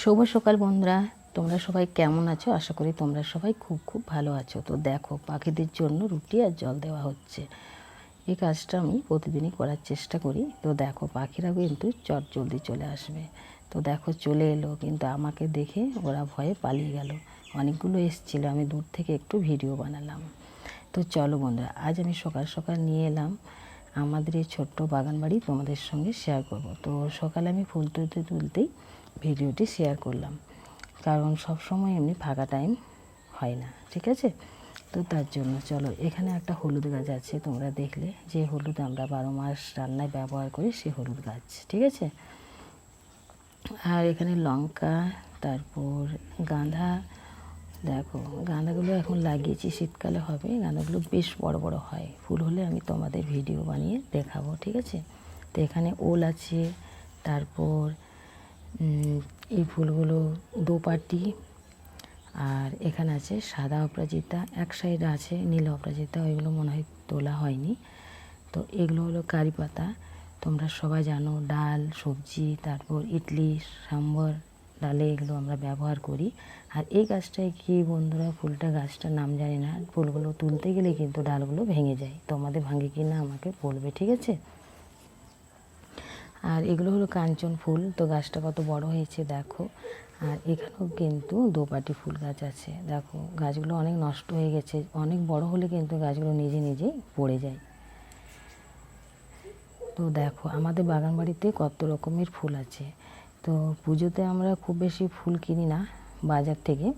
শুভ সকাল বন্ধুরা। তোমরা সবাই কেমন আছো? আশা করি তোমরা সবাই খুব খুব ভালো আছো। তো দেখো, পাখিদের জন্য রুটি আর জল দেওয়া হচ্ছে। এই কাজটা আমি প্রতিদিনই করার চেষ্টা করি। তো দেখো পাখিরা কিন্তু চট জলদি চলে আসবে। তো দেখো, চলে এলো। কিন্তু আমাকে দেখে ওরা ভয়ে পালিয়ে গেল। অনেকগুলো এসেছিল। আমি দূর থেকে একটু ভিডিও বানালাম। তো চলো বন্ধুরা, আজ আমি সকাল সকাল নিয়ে এলাম। আমাদের এই ছোট্ট বাগান বাড়ি তোমাদের সঙ্গে শেয়ার করব। তো সকালে আমি ফুল তুলতে তুলতেই ভিডিওটি শেয়ার করলাম। কারণ সব সময় এমনি ফাঁকা টাইম হয় না, ঠিক আছে? তো তার জন্য চলো, এখানে একটা হলুদ গাছ আছে, তোমরা দেখলে। যে হলুদ আমরা বারো মাস রান্নায় ব্যবহার করি, সে হলুদ গাছ, ঠিক আছে? আর এখানে লঙ্কা, তারপর গাঁদা। দেখো, গাঁদাগুলো এখন লাগিয়েছি, শীতকালে হবে। গাঁদাগুলো বেশ বড় বড় হয়। ফুল হলে আমি তোমাদের ভিডিও বানিয়ে দেখাবো, ঠিক আছে? তো এখানে ওল আছে, তারপর এই ফুলগুলো দোপাটি আর এখানে আছে সাদা অপরাজিতা, এক সাইডে আছে নীল অপরাজিতা, ওইগুলো মনে হয় তোলা হয়নি। তো এগুলো হলো কারি পাতা। তোমরা সবাই জানো ডাল, সবজি, তারপর ইডলি, সাম্বর, ডালে এগুলো আমরা ব্যবহার করি। আর এই গাছটায় কি বন্ধুরা, ফুলটা গাছটার নাম জানি না, ফুলগুলো তুলতে গেলে কিন্তু ডালগুলো ভেঙে যায়। তোমাদের ভাঙে কি না আমাকে বলবে, ঠিক আছে? আর এগুলো হলো কাঞ্চন ফুল। তো গাছটা কত বড় হয়েছে দেখো। আর এখানেও কিন্তু দোপাটি ফুল গাছ আছে। দেখো, গাছগুলো অনেক নষ্ট হয়ে গেছে। অনেক বড় হলে কিন্তু গাছগুলো নিজে নিজেই পড়ে যায়। তো দেখো, আমাদের বাগান বাড়িতে কত রকমের ফুল আছে। তো পুজোতে আমরা খুব বেশি ফুল কিনি না বাজার থেকে।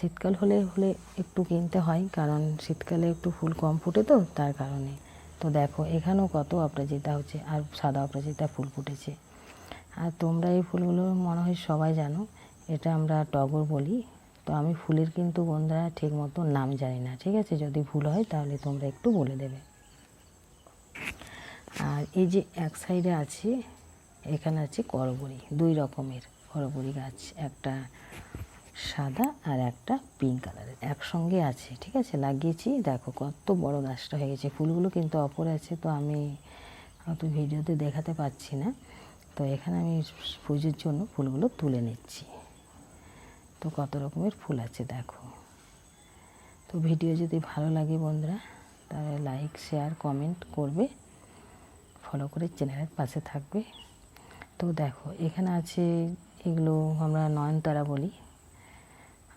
শীতকাল হলে হলে একটু কিনতে হয়, কারণ শীতকালে একটু ফুল কম ফুটে তো, তার কারণে। তো দেখো, এখানেও কত অপরাজিতা হচ্ছে আর সাদা অপরাজিতা ফুল ফুটেছে। আর তোমরা এই ফুলগুলো মনে হয় সবাই জানো, এটা আমরা টগর বলি। তো আমি ফুলের কিন্তু বন্ধুরা ঠিক মতো নাম জানি না, ঠিক আছে? যদি ভুল হয় তাহলে তোমরা একটু বলে দেবে। আর এই যে এক সাইডে আছে, এখানে আছে করবরি, দুই রকমের করবরি গাছ, একটা সাদা আর একটা পিঙ্ক কালারের একসঙ্গে আছে, ঠিক আছে? লাগিয়েছি। দেখো, কত বড় গাছটা হয়ে গেছে। ফুলগুলো কিন্তু অপর আছে, তো আমি হয়তো ভিডিওতে দেখাতে পাচ্ছি না। তো এখানে আমি পুজোর জন্য ফুলগুলো তুলে নিচ্ছি। তো কত রকমের ফুল আছে, দেখো। তো ভিডিও যদি ভালো লাগে বন্ধুরা, তাহলে লাইক শেয়ার কমেন্ট করবে। ফলো করে চ্যানেলের পাশে থাকবে। তো দেখো, এখানে আছে এগুলো আমরা নয়নতারা বলি।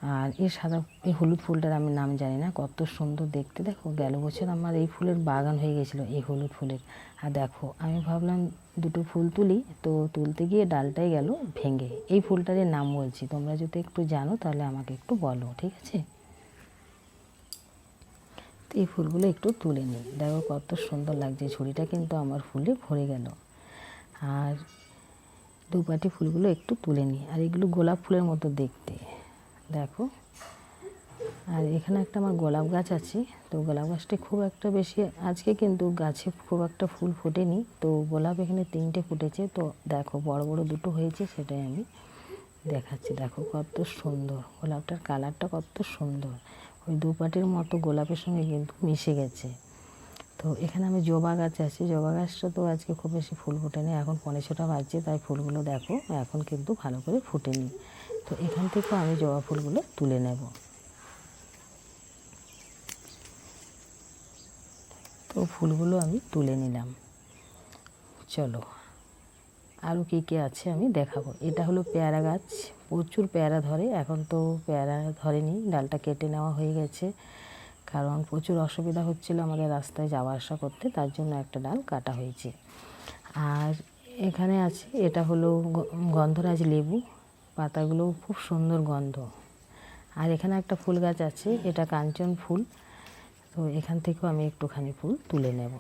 আর এই সাদা এই হলুদ ফুলটার আমি নাম জানি না, কত সুন্দর দেখতে। দেখো, গেল বছর আমার এই ফুলের বাগান হয়ে গেছিল, এই হলুদ ফুলের। আর দেখো, আমি ভাবলাম দুটো ফুল তুলি, তো তুলতে গিয়ে ডালটাই গেল ভেঙে। এই ফুলটার নাম বলছি, তোমরা যদি একটু জানো তাহলে আমাকে একটু বলো, ঠিক আছে? তো এই ফুলগুলো একটু তুলে নিই। দেখো, কত সুন্দর লাগছে, ঝুড়িটা কিন্তু আমার ফুলে ভরে গেল। আর দুপাটি ফুলগুলো একটু তুলে নিই। আর এগুলো গোলাপ ফুলের মতো দেখতে। দেখো। আর এখানে একটা আমার গোলাপ গাছ আছে। তো গোলাপ গাছটা খুব একটা বেশি, আজকে কিন্তু গাছে খুব একটা ফুল ফোটেনি। তো গোলাপ এখানে তিনটে ফুটেছে। তো দেখো, বড় বড় দুটো হয়েছে, সেটাই আমি দেখাচ্ছি। দেখো কত সুন্দর, গোলাপটার কালারটা কত সুন্দর। ওই দুপাটির মতো গোলাপের সঙ্গে কিন্তু মিশে গেছে। তো এখানে আমি জবা গাছ আছে। জবা গাছটা তো আজকে খুব বেশি ফুল ফোটেনি। এখন পনেরোশোটা বাজছে, তাই ফুলগুলো দেখো, এখন কিন্তু ভালো করে ফুটেনি। তো এখান থেকেও আমি জবা ফুলগুলো তুলে নেব। তো ফুলগুলো আমি তুলে নিলাম। চলো, আরও কী কী আছে আমি দেখাবো। এটা হলো পেয়ারা গাছ, প্রচুর পেয়ারা ধরে, এখন তো পেয়ারা ধরেনি, ডালটা কেটে নেওয়া হয়ে গেছে। কারণ প্রচুর অসুবিধা হচ্ছিল আমাদের রাস্তায় যাওয়া আসা করতে, তার জন্য একটা ডাল কাটা হয়েছে। আর এখানে আছে, এটা হলো গন্ধরাজ লেবু। পাতাগুলো খুব সুন্দর গন্ধ। আর এখানে একটা ফুল গাছ আছে, এটা কাঞ্চন ফুল। তো এখান থেকেও আমি একটুখানি ফুল তুলে নেব।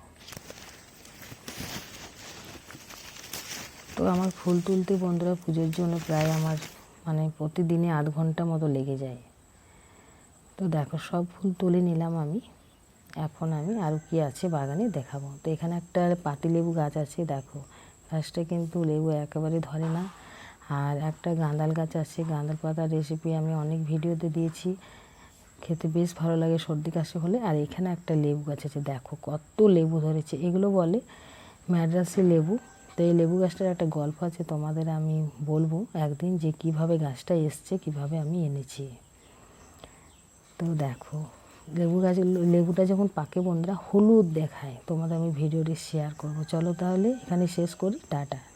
তো আমার ফুল তুলতে বন্ধুরা পুজোর জন্য প্রায় আমার মানে প্রতিদিনে আধ ঘণ্টা মতো লেগে যায়। তো দেখো, সব ফুল তুলে নিলাম আমি। এখন আমি আরও কি আছে বাগানে দেখাবো। তো এখানে একটা পাতিলেবু গাছ আছে, দেখো। গাছটা কিন্তু লেবু একেবারে ধরে না। আর একটা গাঁদাল গাছ আছে, গাঁদাল পাতার রেসিপি আমি অনেক ভিডিওতে দিয়েছি। খেতে বেশ ভালো লাগে সর্দি কাশি হলে। আর এখানে একটা লেবু গাছ আছে, দেখো কত লেবু ধরেছে। এগুলো বলে ম্যাড্রাসি লেবু। তো এই লেবু গাছটার একটা গল্প আছে, তোমাদের আমি বলব একদিন যে কীভাবে গাছটা এসছে, কীভাবে আমি এনেছি। তো দেখো, লেবু গাছ, লেবুটা যখন পাকে বন্ধুরা হলুদ দেখায়, তোমাদের আমি ভিডিওটি শেয়ার করব। চলো তাহলে এখানে শেষ করি, টাটা।